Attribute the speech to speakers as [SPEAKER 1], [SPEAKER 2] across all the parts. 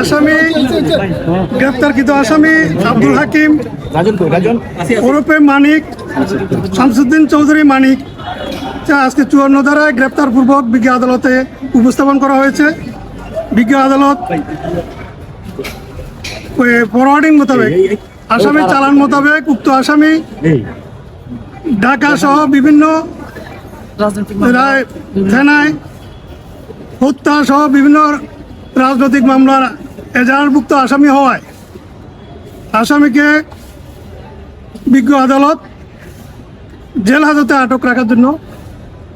[SPEAKER 1] আসামি গ্রেপ্তারকৃত আসামি আব্দুল হাকিম ওরফে মানিক শামসুদ্দিন চৌধুরী মানিক যা আজকে চুয়ান্ন ধারায় গ্রেপ্তার পূর্বক বিজ্ঞ আদালতে উপস্থাপন করা হয়েছে। বিজ্ঞ আদালত ফরওয়ার্ডিং মোতাবেক আসামি চালান মোতাবেক উক্ত আসামি ঢাকা সহ বিভিন্ন থানায় হত্যা সহ বিভিন্ন রাজনৈতিক মামলার এজাহারভুক্ত আসামি হওয়ায় আসামিকে বিজ্ঞ আদালত জেল হাজতে আটক রাখার জন্য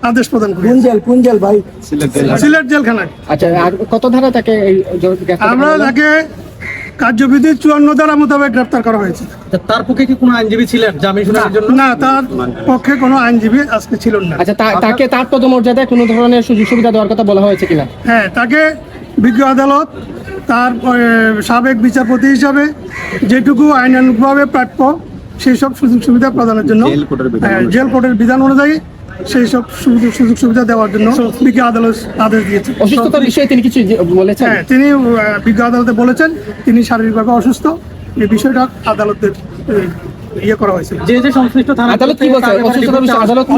[SPEAKER 1] আদেশ প্রদান করে
[SPEAKER 2] কোন জেল কোন জেল ভাই?
[SPEAKER 1] সিলেট জেলখানায়
[SPEAKER 3] আচ্ছা আর কত ধারা তাকে
[SPEAKER 1] আমরা তাকে কার্যবিধি চুয়ান্ন ধারা মোতাবেক গ্রেপ্তার করা হয়েছে।
[SPEAKER 4] তার পক্ষে কি কোনো আইনজীবী ছিলেন জামিন শুনানির জন্য?
[SPEAKER 1] না তার পক্ষে কোনো আইনজীবী আজকে ছিল না।
[SPEAKER 3] আচ্ছা তা- তাকে তার পদমর্যাদায় কোনো ধরনের সুযোগ সুবিধা দেওয়ার কথা বলা হয়েছে কিনা?
[SPEAKER 1] হ্যাঁ তাকে বিজ্ঞ আদালত তার সাবেক বিচারপতি হিসাবে যেটুকু আইনানুগভাবে প্রাপ্য সেই সব সুযোগ সুবিধা প্রদানের জন্য হ্যাঁ, জেল কোর্টের বিধান অনুযায়ী সেই সব সুযোগ সুযোগ সুবিধা দেওয়ার জন্য বিজ্ঞ আদালত আদেশ দিয়েছে।
[SPEAKER 3] অসুস্থতার বিষয়ে তিনি কিছু বলেছেন?
[SPEAKER 1] হ্যাঁ তিনি বিজ্ঞ আদালতে বলেছেন তিনি শারীরিকভাবে অসুস্থ। এই বিষয়টা আদালতের ইয়ে করা হয়েছে।
[SPEAKER 4] যে যে সংশ্লিষ্ট থানা
[SPEAKER 3] কি বলছে?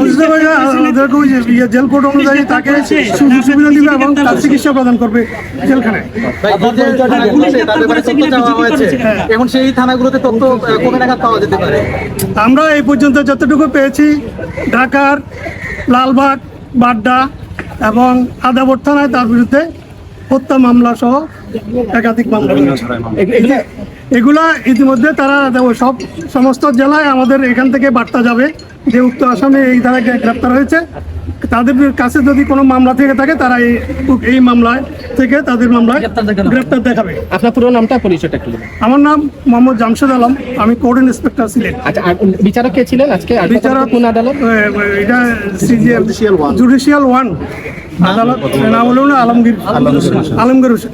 [SPEAKER 3] বিষয়ে আদালত
[SPEAKER 1] হয়ে ইয়ে জেল কোর্ট অনুযায়ী তাকে সুযোগ সুবিধা দিবে এবং তার চিকিৎসা প্রদান করবে জেলখানায়।
[SPEAKER 4] এখন সেই থানাগুলোতে তথ্য কবে নাগাদ পাওয়া যেতে পারে?
[SPEAKER 1] আমরা এই পর্যন্ত যতটুকু পেয়েছি ঢাকার লালবাগ বাড্ডা এবং আদাবর থানায় তার বিরুদ্ধে হত্যা মামলা সহ একাধিক মামলা।
[SPEAKER 3] এগুলা
[SPEAKER 1] ইতিমধ্যে তারা সব সমস্ত জেলায় আমাদের এখান থেকে বার্তা যাবে যে উক্ত আসামে এই দ্বারা গ্রেপ্তার হয়েছে। তাদের কাছে যদি কোনো মামলা থেকে থাকে তারা এই এই মামলায় থেকে তাদের মামলায় গ্রেপ্তার দেখাবে।
[SPEAKER 3] আপনার পুরো নামটা পরিচয়টা কি
[SPEAKER 1] আমার নাম মোহাম্মদ জামশেদ আলম। আমি কোর্ট ইন্সপেক্টর ছিলেন
[SPEAKER 3] আচ্ছা বিচারক কে ছিলেন আজকে?
[SPEAKER 1] বিচারক
[SPEAKER 3] কোন আদালত?
[SPEAKER 1] এটা জুডিশিয়াল ওয়ান আদালত নাম হলো না আলমগীর আলমগীর হোসেন।